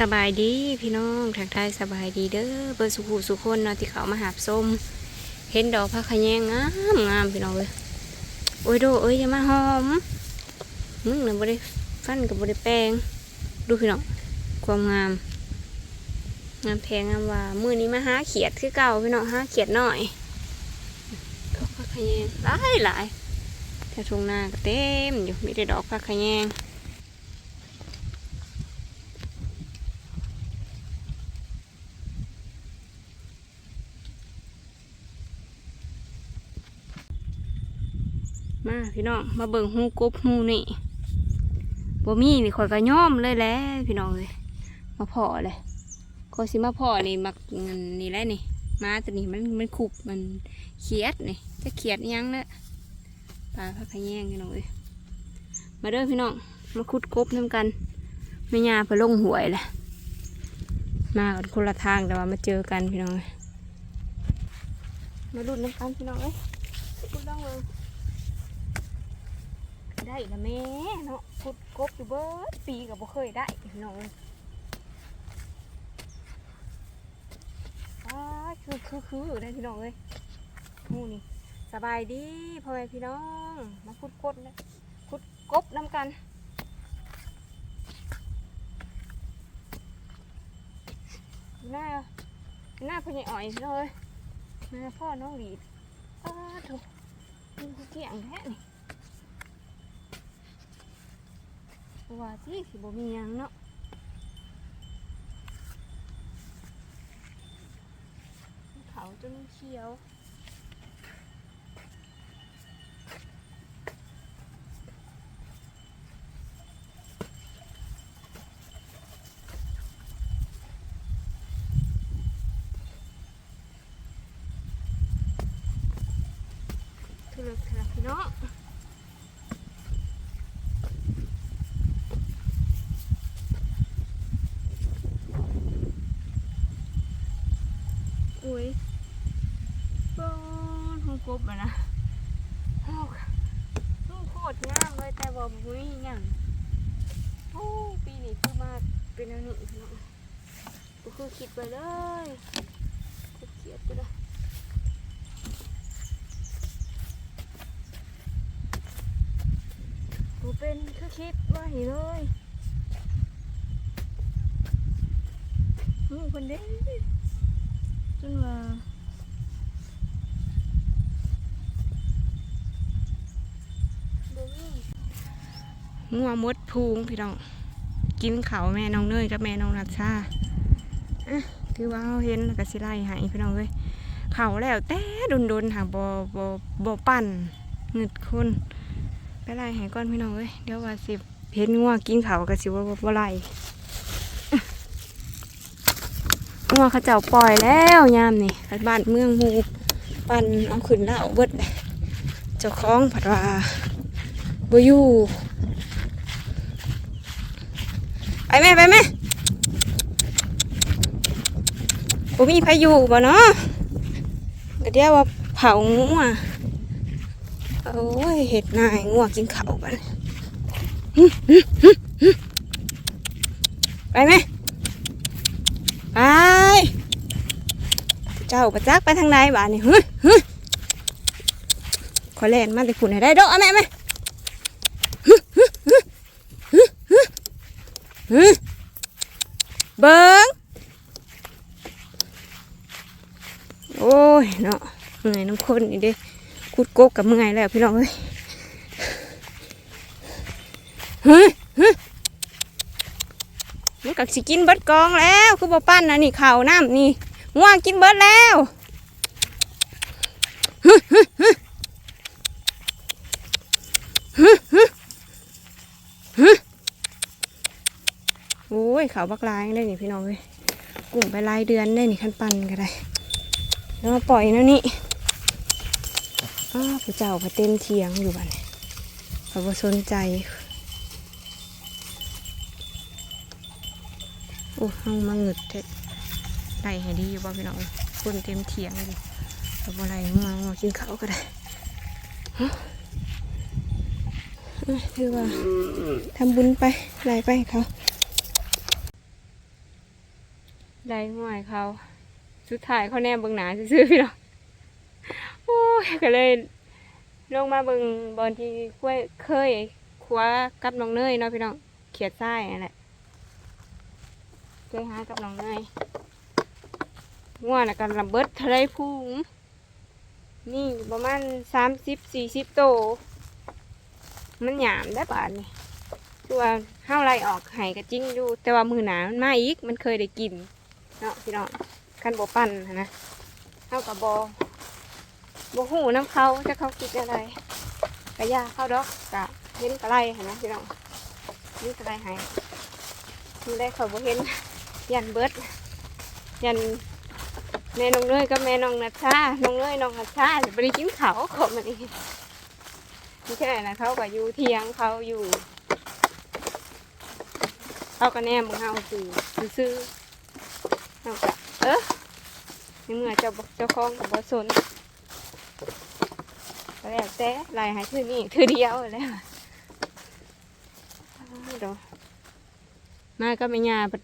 สบายดีพี่น้องทักทยสบายดีเด้อเบอร์สุขสุคนเนาะที่เขามาหาบส้มเห็นดอกพักขะแยงงามงามพี่น้องเลยโอ้ยโดเอ้ยอย่ามาหอมมึงน่ะบ่ได้ฟันกับบ่ได้แปงดูพี่น้องความงาม งามแพงงามว่ามื้อนี้มาหาเขียดคือเก่าพี่น้องหาเขียดหน่อยดอกพักขะแยงหลายหลายแถวทุ่งนาก็เต็มอยู่มีแต่ดอกพักขะแยง มาพี่น้องมาเบิ่งหูกบหูนี่บ่มีนี่ข่อยก็ย่อมเลยแหละพี่น้องเลยมาพอเลยก็สิมาพอนี่มักนี่แหละนี่มาตัวนี้มันมันขุบมันเขียดนี่จะเขียดอิหยังเนอะปลาพักขะแยงพี่น้องเลยมาเด้อพี่น้องมาขุดกบน้ำกันไม่ยาไปลงหวยแหละมากันคนละทางแต่ว่ามาเจอกันพี่น้องเอ้ยมาลุ้นน้ำกันพี่น้องเอ้ยลุ้นน้องเลย ได้ละแม่เนาะพุดกบอยู่เบิดปีกับบ่เคยได้พี่น้องอ้าคือคือคือได้พี่น้องเลยหมูนี่สบายดีพ่อแม่พี่น้อง มาพุดกบนะพุดกบน้ำกันหน้าหน้าพ่อใหญ่อ่อยเลยหน้าพ่อน้องหลีดอ้าถูกเกี่ยงแท้นี่ ว่าสิสิบ่มีหยังเนาะเขาจนเขียวทุลักทุลักพี่น้อง อุ้ยบอนห้องกบอะนะห้องห้องโคตรงามเลยแต่บอกมุ้ยอย่างโอ้ปีนี้คือมาเป็นอันนี้พี่น้องก็คือคิดไปเลยคิดเขียดไปเลยกูเป็นคือคิดไว้เลยหูคนเด้ จนว่างัวมดพูงพี่น้อง กินเขาแม่น้องเนยกับแม่น้องนัชชาอะคือว่าเาเห็นแล้วก็สิไล่ให้พี่น้องเลยเขาแล้วแต่โดนๆหาบอบอบอปั่นเงึดคนไปไล่ให้ก่อนพี่น้องเลยเดี๋ยวว่าสิเห็นงัวกินเขาวก็สิว่าบ่ไล่ งัวเขาเจ้าปล่อยแล้วยามนี่บ้านเมืองมูปันเอาขึ้นแล้วเบิดเลยเจ้าของผัดว่าบอยู่ไปแม่ไปแม่บ่มีพายุบ่เนาะก็เดี๋ยวว่าเผางัวโอ้ยเห็ดนายงัวกินเขาวกันไปแม่ ไป เจ้าประจักไปทางไหนบ้านนี่เฮ้ยเฮ้ยขอเล่นมาแต่ขุนให้ได้ดอกแม่แม่ฮึฮึฮึฮึฮึฮึเบิ้งโอ้ยเนาะเมื่อยน้ำข้นนี่เด้คุดโกกกับเมื่อยแล้วพี่น้องเอ้ยเฮ้ยมันกัสิกินเบิดกองแล้ว คือบ่ปั้นนะนี่ข่าวน้ำนี่ ง่วงกินเบิดแล้วฮึฮึฮึฮึฮึฮึโอ้ยข่าบักลายได้นี่พี่น้องเลยกลุ่มไปรายเดือนได้นี่ขั้นปันก็ได้แล้วมาปล่อยแล้วนี่อ้าวพระเจ้าพระเต็มเทียงอยู่บ้านเขาบ่สนใจโอ้ห้องมาเงึดเทะ ได้ให้ดีอยู่บ่พี่น้องคนเต็มเถียงดิเอาบ่ไรมามากินข้าวก็ได้ฮะเออว่าทำบุญไปไล่ไปเขาได้ห่วยเขาสุดท้ายเขาแนมเบิ่งหนาซื้อๆพี่น้องโอ้ยก็เลยลงมาเบิ่งบอลที่เคยเคยคว้ากับน้องเนยเนาะพี่น้องเขียดไส้นั่นแหละเคยหากับน้องเนย ง่วนะกันลำเบิดทะเลพุงนี่ประมาณสามสิบสี่สิบโต มันหยามได้ป่านนี่คือว่าห้าวไรออกไห้ก็จริงอยู่ แต่ว่ามือหนามันมาอีก มันเคยได้กินเนาะพี่น้องคันโบปั่นนนะเท่ากับบโบหูน้ำเขาจะเขาคิดอะไรกระยาเข้าดอกกะเห็นกระไรเห็นนะพี่น้องนี่กระไรหายนี่ได้เขาบ่เห็นยันเบิดยัน แม่น้องเนยกับแม่น้องนัชชาน้องเนยน้องนัชชาจะไปได้กินเขาขามันนี่ไม่ใช่นะเขาก็อยู่เทียงเขาอยู่เขาก็แนมมึงเฮาคือซื้อเอากะเออในเมื่อเจ้าบ่เจ้าของก็บ่สนแล้วแต่ลายหายคือนี่คือเดียวแล้วดี๋ยวมาก็ไม่ยาไป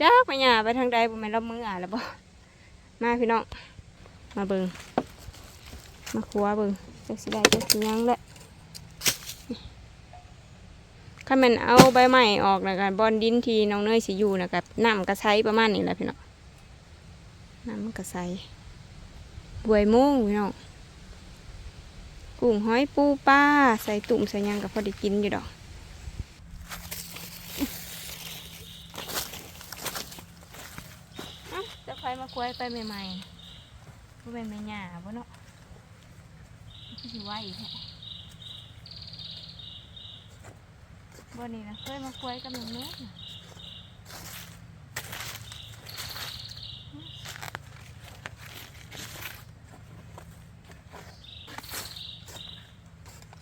จ้าไม่ยาไปทางใดบ่แม่นเรามืออะแล้วบ่ มาพี่น้อง มาเบิงมาครัวเบิงจักสิได้จักสิยังแหละถ้ามันเอาใบไม้ออกแล้วกันบอนดินทีน้องเนยสิอยู่นะกับน้ำกระไซประมาณนี้แหละพี่น้องน้ำกระไซบวยมุ้งพี่น้องกุ้งหอยปูปลาใส่ตุ่มใส่ยังกับพอด้กินอยู่ดอกเอ้าจะใครมากล้ วยไปใหม่ๆผู้เป็นแม่หญ้าบ่เนาะมันคือสิไหวแท้บ่นี่นะเคยมากล้วยกับหน้องเนื้อน่ะ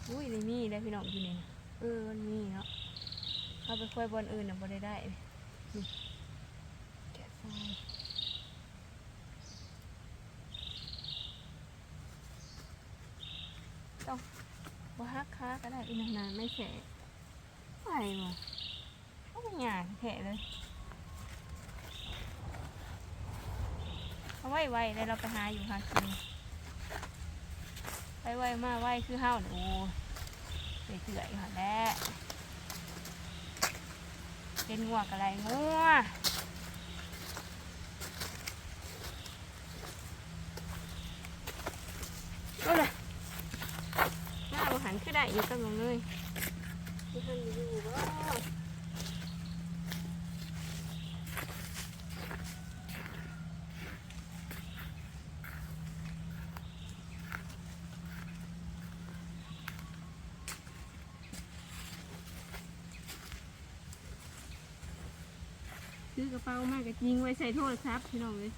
อุ้ยนี่มีได้พี่น้องอยู่นี่เออมันมีเนาะเอาไปกล้วยบอนอื่นน่ะบ่ได้ได้นี่แกะฟองต้องบ่ฮักค้าก็ได้อีกนานๆไม่ แฉะไหวบ่ก็ไม่หยาดแฉะเลยเอาไว้ไว้แล้วเราไปหาอยู่หากินไปไวมาไวคือเฮาเนี่ยโอ้เสื่อยเสื่อยๆหันแหล้เป็นงัวกอะไรงัวก็เลยหน้าบหันขึ้นได้อยู่กับน้องเลย มันอยู่บ่ซื้อกระเป๋ามากก็ยิงไว้ใส่โทรศัพท์พี่น้องเลย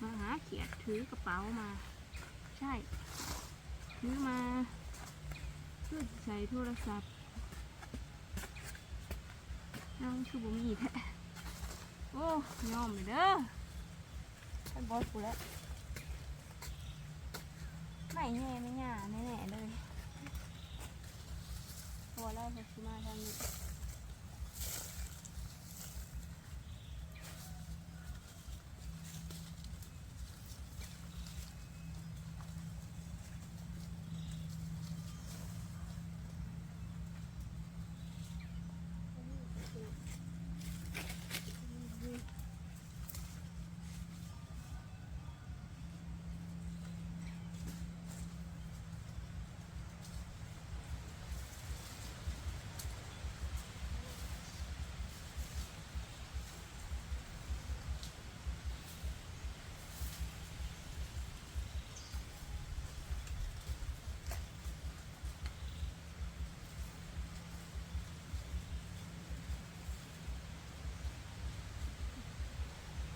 มาหาเขียดถือกระเป๋ามา ใช่ ถือมาเพื่อใส่โทรศัพท์น้องคือบ่มีแท้โอ้ยอมเลยเด้อท่านบอสกูแล้วไม่แน่ไม่ง่าแน่ๆเลยตัวแรกคือมาทางนี้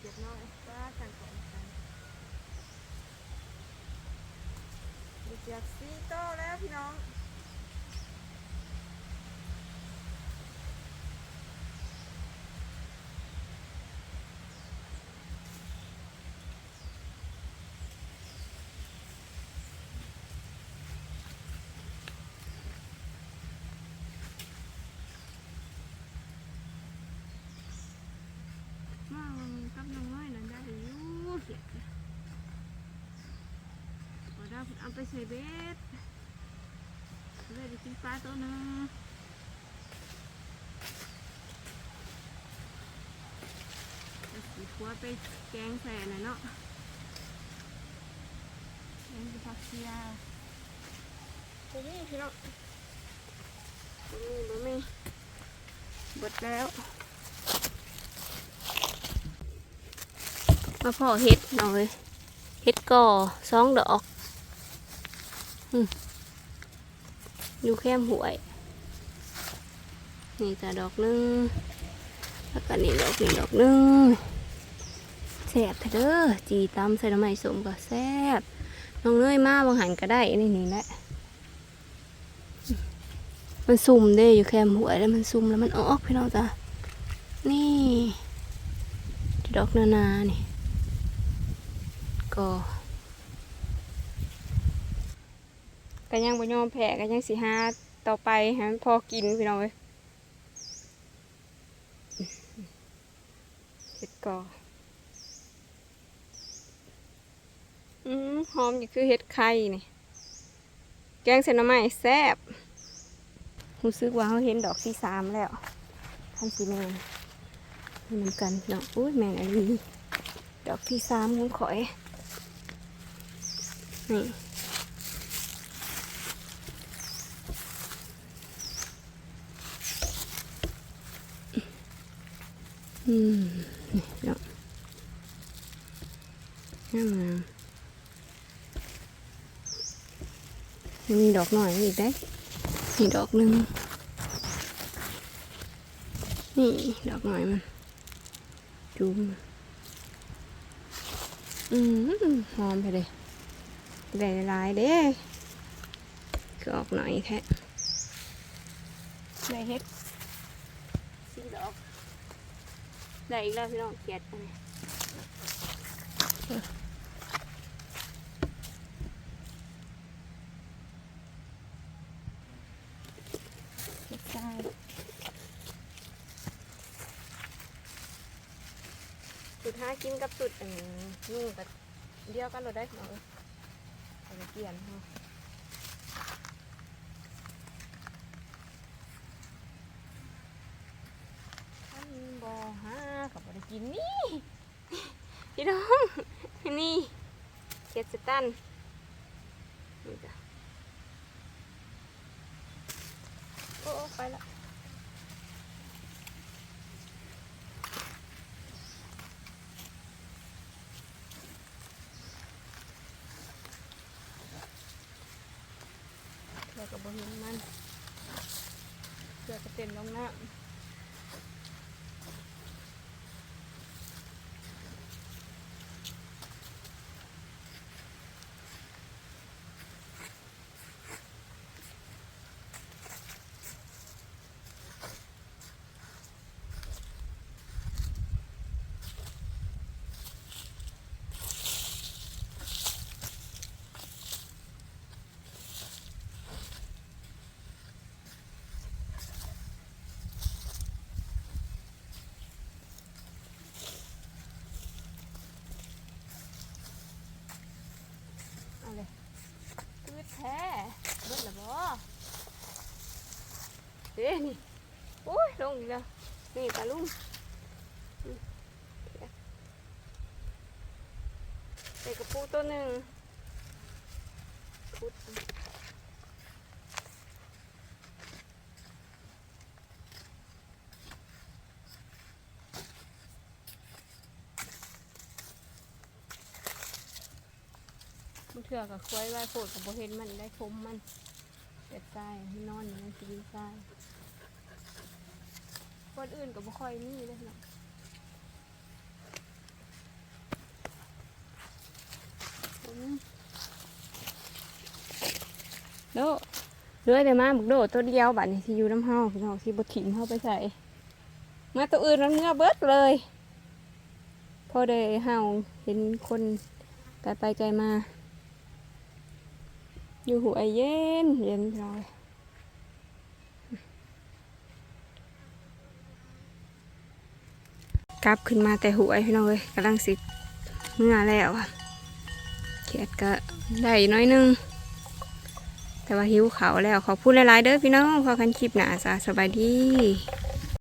เก็บน้อยว่ากันก่อนกัน เด็กอยกซีโต้แล้วพี่น้อง เอาไปใส่เบ็ดเลยไปกินปลาตัวนึงเอาสีขัวไปแกงใส่หน่อยเนาะแกงผักเชียตัวนี้พี่น้องตัวนี้บ่มีเบดแล้วมาพ่อเห็ดหน่อยเห็ดก่อสองดอก อยู่แคมหวย นี่ก็ดอกนึงแล้วก็นี่ดอกนี่ดอกนึงแซ่บเด้อจีตำใส่น้ำมันสมก็แซ่บน้องเนยมาบางหันก็ได้นี่นี่แหละมันซุ่มเด้อยู่แคมหวยแล้วมันซุ่มแล้วมันออกพี่น้องจ้ะนี่ดอกนานานี่ก็ ก็ยังบ่ยอมแพ้ก็ยังสิหาต่อไปให้มันพอกินพี่น้องเอ้ยเห็ดกออืมหอมนี่คือเห็ดไข่นี่แกงเส้นน่อไม้แซ่บรู้สึกว่าเขาเห็นดอกที่สามแล้วทำสีแมงนี่นกันเนาะอุ้ยแมงอันนี้ดอกที่สามของข่อยนี่ อืมนี่ดอกงามงามยังมีดอกหน่อยอีกได้นี่ดอกหนึ่งนี่ดอกหน่อยมัน จุ่มอืมหอมไปเลยได้หลายเด้คือออกหน่อยแท้ได้เฮ็ดสีดอก ได้อีกแล้วพี่น้องเกลียดอันนี้สุดท้ายกินกับสุดอันนี้กับเดียวกันเราได้เนาะเอาไปเปลี่ยนเนาะท่านบอฮะกับบได้กินนี่ พี่น้อง นี่เจ็ดสตันนี่จ้ะโอ้โอ้ไปละ แล้วก็บเห็นมันเพื่อกระเต็นลงน้ำเอาเลยพืดแท้เบิดละบ่เด้นี่โอ้ยลงอีก นี่ตาลุงอืมใส่กระปูตัวหนึ่งพุดมันเถื่อกับควายไว้โผดกับโบเห็นมันได้คมมันเป็ดตายนนอนอยู่ในชีวิตตาย คนอื่นกับบ่ค่อยมีเลยเนาะโดเลื่อยไปมาบุกโดดตัวเดียวบัดนี้ที่อยู่น้ำเฮาพี่น้องที่บดถิ่มเฮาไปใส่มาตัวอื่นมันเมื่อเบิดเลย พอได้เฮาเห็นคนไกลไปไกลมา อยู่หัวเย็นเย็นพี่น้อย กลับขึ้นมาแต่หัวพี่น้องเลยกำลังสิเมื่อแล้วอะเขียดก็ได้น้อยนึง แต่ว่าหิวเขาแล้วขอบคุณหลายๆเด้อพี่น้องพอกันคลิปหนาสาสบายดี